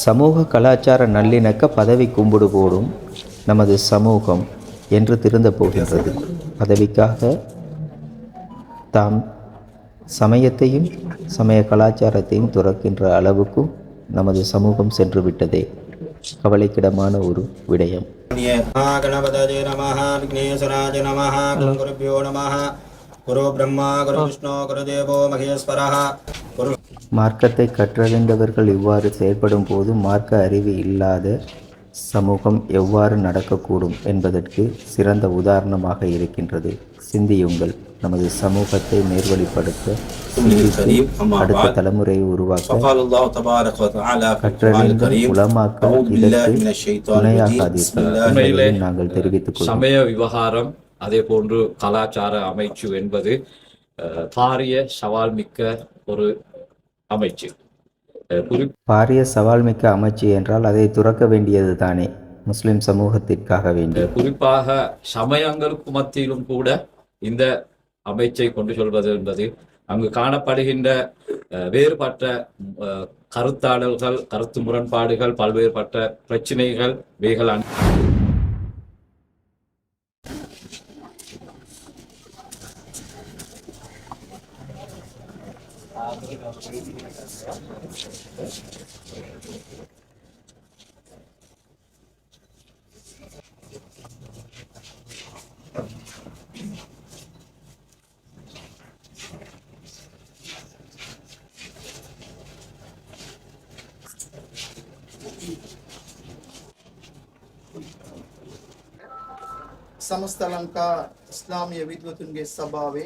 சமூக கலாச்சார நல்லிணக்க பதவி கும்பிடு போடும் நமது சமூகம் என்று திருந்த போகின்றது. பதவிக்காக தாம் சமயத்தையும் சமய கலாச்சாரத்தையும் துறக்கின்ற அளவுக்கும் நமது சமூகம் சென்று விட்டதே கவலைக்கிடமான ஒரு விடயம். குரு பிரம்மா குரு விஷ்ணு குரு தேவோ மகேஸ்வரா மார்க்கத்தை கற்றறிந்தவர்கள் இவ்வாறு செயல்படும் போது மார்க்க அறிவு இல்லாத சமூகம் எவ்வாறு நடக்கக்கூடும் என்பதற்கு சிறந்த உதாரணமாக இருக்கின்றது. சிந்தியுங்கள். நமது சமூகத்தை நேர்வழிப்படுத்த அடுத்த தலைமுறையை உருவாக்க கற்றறிந்த உலமாக்கள் இதற்கு துணையாகாதீர்கள் நாங்கள் தெரிவித்துக் சமய விவகாரம் அதே போன்று கலாச்சார அமைச்சு என்பது பாரிய சவால் மிக்க ஒரு அமைச்சு. பாரிய சவால் மிக்க அமைச்சு என்றால் அதை துறக்க வேண்டியது தானே முஸ்லிம் சமூகத்திற்காக வேண்டி. குறிப்பாக சமயங்களுக்கு மத்தியிலும் கூட இந்த அமைச்சை கொண்டு சொல்வது என்பது அங்கு காணப்படுகின்ற வேறுபட்ட கருத்தாடல்கள் கருத்து முரண்பாடுகள் பல்வேறுபட்ட பிரச்சனைகள் இவைகள் ಸಮಸ್ತ ಲಂಕಾ ಇಸ್ಲಾಮಿಯ ವಿದ್ವತ್ತುನ್ಗೆ ಸಭಾವೆ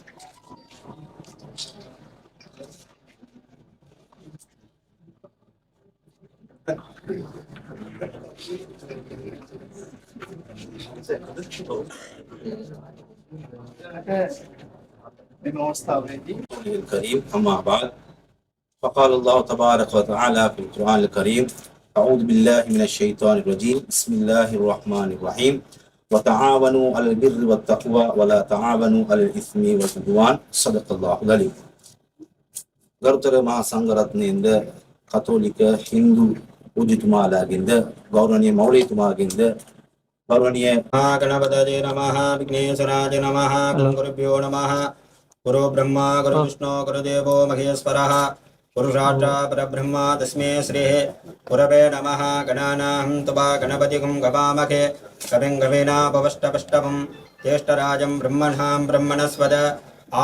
الكريم أما بعد فقال الله تبارك وتعالى في القرآن الكريم أعوذ بالله من الشيطان الرجيم. بسم الله الرحمن الرحيم. وتعاونوا على البر والتقوى ولا تعاونوا على الإثم والعدوان. صدق الله العليم غرتر ما سانغرتني عند கத்தோலிக்க هندو ಪೂಜಿತುಮಾಲಾಗಿಂದ ಗೌರವನೀಯ ಮೌಳಿತುಮಾಗಿಂದ ಗೌರವನೀಯ गणपतये नमः विघ्नेश्वराय नमः गुरुभ्यो नमः गुरु ब्रह्मा गुरु विष्णु गुरुदेवो महेश्वरः पुरुषाट्टा परब्रह्म तस्मै श्रीः गुरवे नमः गणानां तुवा गणपतिगुं गवामहे कविं गवीनापवष्टपष्टवं ज्येष्ठराजं ब्रह्मणां ब्रह्मणस्वद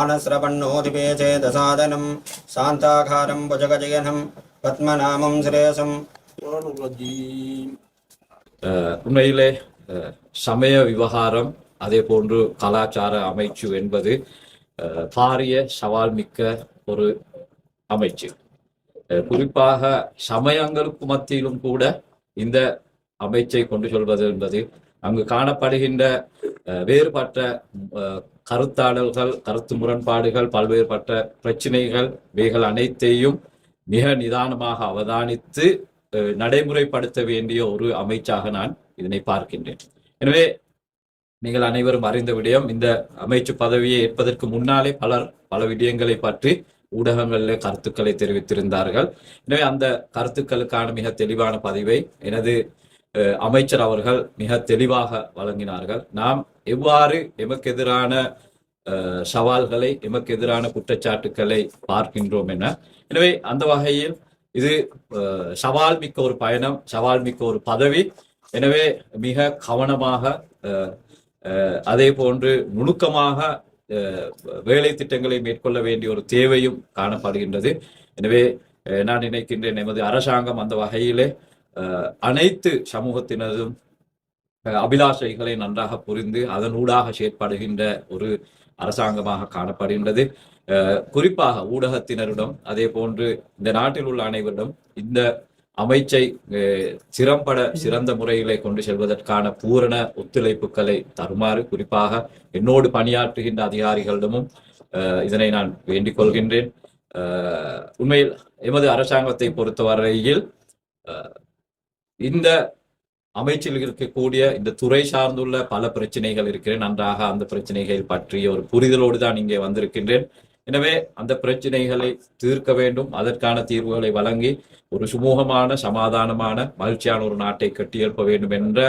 आनश्रवण्णोदिपेचे दसादनं शान्ताकारं भुजगजयनं पद्मनामं श्रेयसं அஹ், உண்மையிலே சமய விவகாரம் அதே போன்று கலாச்சார அமைச்சு என்பது அஹ், பாரிய சவால் மிக்க ஒரு அமைச்சு குறிப்பாக சமயங்களுக்கு மத்தியிலும் கூட இந்த அமைச்சை கொண்டு சொல்வது என்பது அங்கு காணப்படுகின்ற அஹ், வேறுபட்ட அஹ், கருத்தாடல்கள் கருத்து முரண்பாடுகள் பல்வேறுபட்ட பிரச்சனைகள் இவைகள் அனைத்தையும் மிக நிதானமாக அவதானித்து நடைமுறைப்படுத்த வேண்டிய ஒரு அமைச்சாக நான் இதனை பார்க்கின்றேன். எனவே நீங்கள் அனைவரும் அறிந்த விடயம் இந்த அமைச்சு பதவியை ஏற்பதற்கு முன்னாலே பலர் பல விடயங்களை பற்றி ஊடகங்களில் கருத்துக்களை தெரிவித்திருந்தார்கள். எனவே அந்த கருத்துக்களுக்கான மிக தெளிவான பதிவை எனது அஹ், அமைச்சர் அவர்கள் மிக தெளிவாக வழங்கினார்கள். நாம் எவ்வாறு எமக்கு எதிரான அஹ், சவால்களை எமக்கு எதிரான குற்றச்சாட்டுக்களை பார்க்கின்றோம் என. எனவே அந்த வகையில் இது அஹ், சவால் மிக்க ஒரு பயணம் சவால் மிக்க ஒரு பதவி. எனவே மிக கவனமாக அஹ், அஹ், அதே போன்று நுணுக்கமாக அஹ், வேலை திட்டங்களை மேற்கொள்ள வேண்டிய ஒரு தேவையும் காணப்படுகின்றது. எனவே நான் நினைக்கின்றேன் எமது அரசாங்கம் அந்த வகையிலே அஹ், அனைத்து சமூகத்தினதும் அஹ், அபிலாஷைகளை நன்றாக புரிந்து அதனூடாக செயற்படுகின்ற ஒரு அரசாங்கமாக காணப்படுகின்றது. குறிப்பாக ஊடகத்தினரிடம் அதே போன்று இந்த நாட்டில் உள்ள அனைவரிடம் இந்த அமைச்சை சிறம்பட சிறந்த முறையிலே கொண்டு செல்வதற்கான பூரண ஒத்துழைப்புகளை தருமாறு குறிப்பாக என்னோடு பணியாற்றுகின்ற அதிகாரிகளிடமும் அஹ், இதனை நான் வேண்டிக் கொள்கின்றேன். உண்மையில் எமது அரசாங்கத்தை பொறுத்தவரையில் அஹ், இந்த அமைச்சில் இருக்கக்கூடிய இந்த துறை சார்ந்துள்ள பல பிரச்சனைகள் இருக்கிறேன். நன்றாக அந்த பிரச்சனைகள் பற்றிய ஒரு புரிதலோடு தான் இங்கே வந்திருக்கின்றேன். எனவே அந்த பிரச்சனைகளை தீர்க்க வேண்டும் அதற்கான தீர்வுகளை வழங்கி ஒரு சுமூகமான சமாதானமான மகிழ்ச்சியான ஒரு நாட்டை கட்டியெழுப்ப வேண்டும் என்ற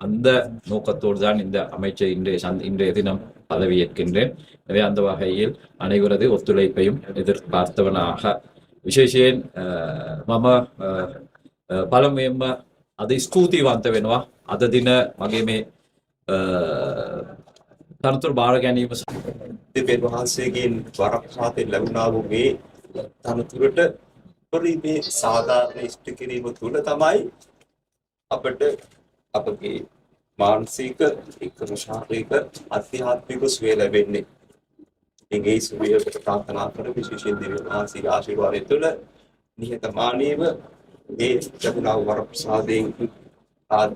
அந்த நோக்கத்தோடு தான் இந்த அமைச்சை இன்றைய சந்த் இன்றைய தினம் பதவியேற்கின்றேன் எனவே அந்த வகையில் அனைவரது ஒத்துழைப்பையும் எதிர்பார்த்தவனாக විශේෂයෙන් මම පළම එම අද ස්තුතිවන්ත වෙනවා අද දින මගේ මේ තනතුර භාර ගැනීම දෙවියන් වහන්සේගෙන් වරක් සාතෙන් ලැබුණා වූ මේ තනතුරට පරිමේ සාධාරණ ඉෂ්ට කිරීම තුළ තමයි අපට අපගේ මානසික එක්කම ශාරීරික අධ්‍යාත්මික සුවය ලැබෙන්නේ. ඉතින් ඒ සුවයට ප්‍රාර්ථනා කර විශේෂයෙන් දෙවියන් වහන්සේගේ ආශිර්වාදය තුළ නිහතමානීව මේ ලැබුණා වූ වරප්‍රසාදයෙන් ආ-